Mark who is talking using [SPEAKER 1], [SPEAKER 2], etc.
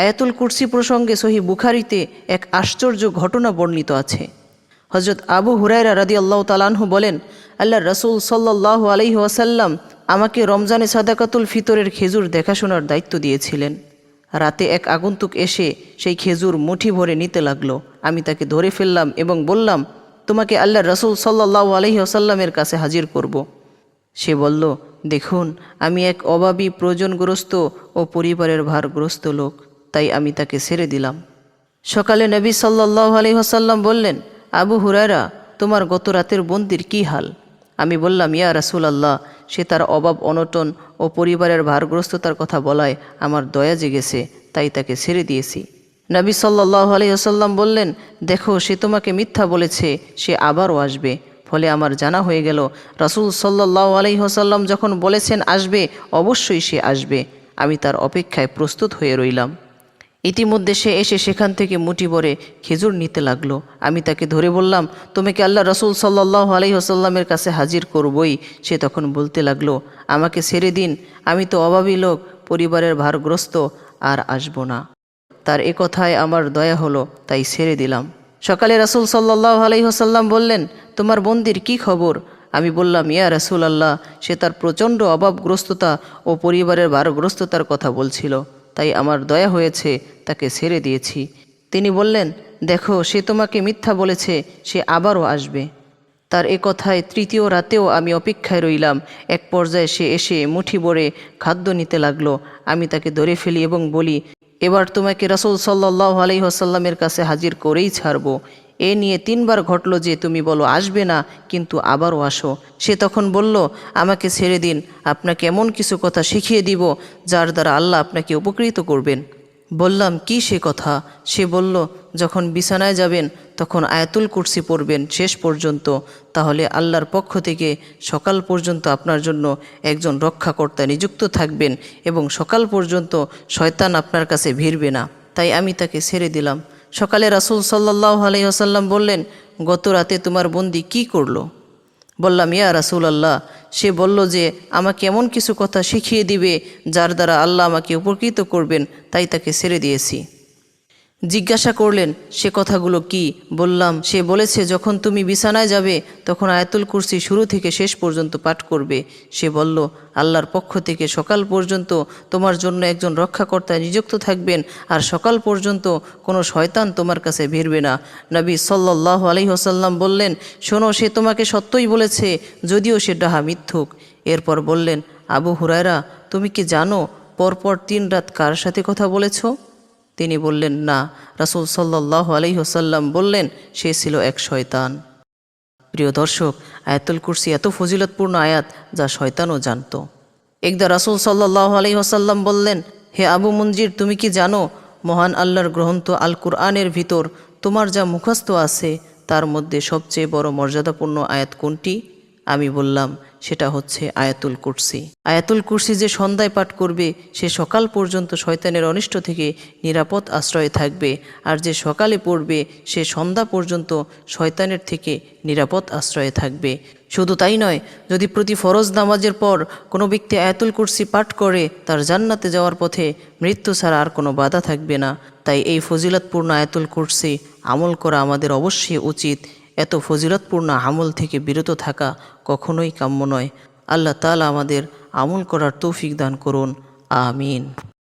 [SPEAKER 1] আয়াতুল কুরসি প্রসঙ্গে সহি বুখারিতে এক আশ্চর্য ঘটনা বর্ণিত আছে। হজরত আবু হুরাইরা রাদি আল্লাহ তালানহু বলেন আল্লাহ রসুল সাল্লাহ আলহি ওয়াসাল্লাম আমাকে রমজানে সাদাকাতুল ফিতরের খেজুর দেখাশোনার দায়িত্ব দিয়েছিলেন। রাতে এক আগন্তুক এসে সেই খেজুর মুঠি ভরে নিতে লাগল। আমি তাকে ধরে ফেললাম এবং বললাম, তোমাকে আল্লাহ রসুল সাল্লাহ আলহি আসাল্লামের কাছে হাজির করব। সে বলল, দেখুন, আমি এক অভাবী প্রয়োজনগ্রস্ত ও পরিবারের ভারগ্রস্ত লোক। তাই আমি তাকে ছেড়ে দিলাম। সকালে নবী সাল্লাহ আলি হাসাল্লাম বললেন, আবু হুরায়রা, তোমার গত রাতের বন্দির কি হাল? আমি বললাম, ইয়া রাসুল আল্লাহ সে তার অভাব, অনটন ও পরিবারের ভারগ্রস্ততার কথা বলায় আমার দয়া জেগেছে, তাই তাকে ছেড়ে দিয়েছি। নবী সাল্লাহ আলি আসাল্লাম বললেন, দেখো, সে তোমাকে মিথ্যা বলেছে, সে আবারও আসবে। ফলে আমার জানা হয়ে গেল, রাসুল সাল্লাহ আলহিহসাল্লাম যখন বলেছেন আসবে, অবশ্যই সে আসবে। আমি তার অপেক্ষায় প্রস্তুত হয়ে রইলাম। ইতিমধ্যে সে এসে সেখান থেকে মুঠি ভরে খেজুর নিতে লাগল। আমি তাকে ধরে বললাম, তোমাকে আল্লাহ রসুল সাল্লাহ আলহিহসাল্লামের কাছে হাজির করবই। সে তখন বলতে লাগল, আমাকে ছেড়ে দিন, আমি তো অভাবী লোক, পরিবারের ভারগ্রস্ত, আর আসব না। তার এ কথায় আমার দয়া হলো, তাই ছেড়ে দিলাম। সকালে রাসুল সাল্লাহ আলহিহসাল্লাম বললেন, তোমার বন্দির কি খবর? আমি বললাম, ইয়া রাসুল আল্লাহ সে তার প্রচণ্ড অভাবগ্রস্ততা ও পরিবারের ভারগ্রস্ততার কথা বলছিল। তাই আমার দয়া হয়েছে, তাকে ছেড়ে দিয়েছি। তিনি বললেন, দেখো, সে তোমাকে মিথ্যা বলেছে, সে আবারও আসবে। তার এ কথায় তৃতীয় রাতেও আমি অপেক্ষায় রইলাম। এক পর্যায়ে সে এসে মুঠি ভরে খাদ্য নিতে লাগল। আমি তাকে ধরে ফেলি এবং বলি, এবার তোমাকে রসুল সাল্লাহ আলহিহসাল্লামের কাছে হাজির করেই ছাড়বো। এ নিয়ে তিনবার ঘটল যে তুমি বলো, আসবে না, কিন্তু আবারও আসো। সে তখন বলল, আমাকে ছেড়ে দিন, আপনাকে এমন কিছু কথা শিখিয়ে দিব, যার দ্বারা আল্লাহ আপনাকে উপকৃত করবেন। বললাম, কি সে কথা? সে বলল, যখন বিছানায় যাবেন, তখন আয়াতুল কুরসি পড়বেন শেষ পর্যন্ত। তাহলে আল্লাহর পক্ষ থেকে সকাল পর্যন্ত আপনার জন্য একজন রক্ষাকর্তা নিযুক্ত থাকবেন এবং সকাল পর্যন্ত শয়তান আপনার কাছে ভিড়বে না। তাই আমি তাকে ছেড়ে দিলাম। সকালে রাসুল সাল্লাহ আলহিহাসাল্লাম বললেন, গত রাতে তোমার বন্দি কি করল? বললাম, ইয়া রাসুল আল্লাহ সে বলল যে, আমাকে এমন কিছু কথা শিখিয়ে দিবে যার দ্বারা আল্লাহ আমাকে উপকৃত করবেন, তাই তাকে ছেড়ে দিয়েছি। জিজ্ঞাসা করলেন, সে কথাগুলো কি? বললাম, সে বলেছে, যখন তুমি বিছানায় যাবে, তখন আয়াতুল কুরসি শুরু থেকে শেষ পর্যন্ত পাঠ করবে। সে বলল, আল্লাহর পক্ষ থেকে সকাল পর্যন্ত তোমার জন্য একজন রক্ষাকর্তা নিযুক্ত থাকবেন, আর সকাল পর্যন্ত কোনো শয়তান তোমার কাছে ভিড়বে না। নবী সাল্লাহ আলহিহসাল্লাম বললেন, শোনো, সে তোমাকে সত্যই বলেছে, যদিও সে ডাহা মিথ্যুক। এরপর বললেন, আবু হুরায়রা, তুমি কি জানো পরপর তিন রাত কার সাথে কথা বলেছ? তিনি বললেন, না। রাসুল সাল্লাহ আলহিহসাল্লাম বললেন, সে ছিল এক শয়তান। প্রিয় দর্শক, আয়াতুল কুরসি এত ফজিলতপূর্ণ আয়াত যা শয়তানও জানত। একদা রাসুল সাল্লাহ আলহিহসাল্লাম বললেন, হে আবু মঞ্জির তুমি কি জানো, মহান আল্লাহর গ্রন্থ আল কুরআনের ভিতর তোমার যা মুখস্থ আছে, তার মধ্যে সবচেয়ে বড় মর্যাদাপূর্ণ আয়াত কোনটি? আমি বললাম, সেটা হচ্ছে আয়াতুল কুরসি। আয়াতুল কুরসি যে সন্ধ্যায় পাঠ করবে, সে সকাল পর্যন্ত শয়তানের অনিষ্ট থেকে নিরাপদ আশ্রয়ে থাকবে, আর যে সকালে পড়বে, সে সন্ধ্যা পর্যন্ত শয়তানের থেকে নিরাপদ আশ্রয়ে থাকবে। শুধু তাই নয়, যদি প্রতি ফরজ নামাজের পর কোনো ব্যক্তি আয়াতুল কুরসি পাঠ করে, তার জান্নাতে যাওয়ার পথে মৃত্যু ছাড়া আর কোনো বাধা থাকবে না। তাই এই ফজিলতপূর্ণ আয়াতুল কুরসি আমল করা আমাদের অবশ্যই উচিত। এত ফজিলতপূর্ণ আমল থেকে বিরত থাকা কখনোই কাম্য নয়। আল্লাহ তালা আমাদের আমল করার তৌফিক দান করুন। আমিন।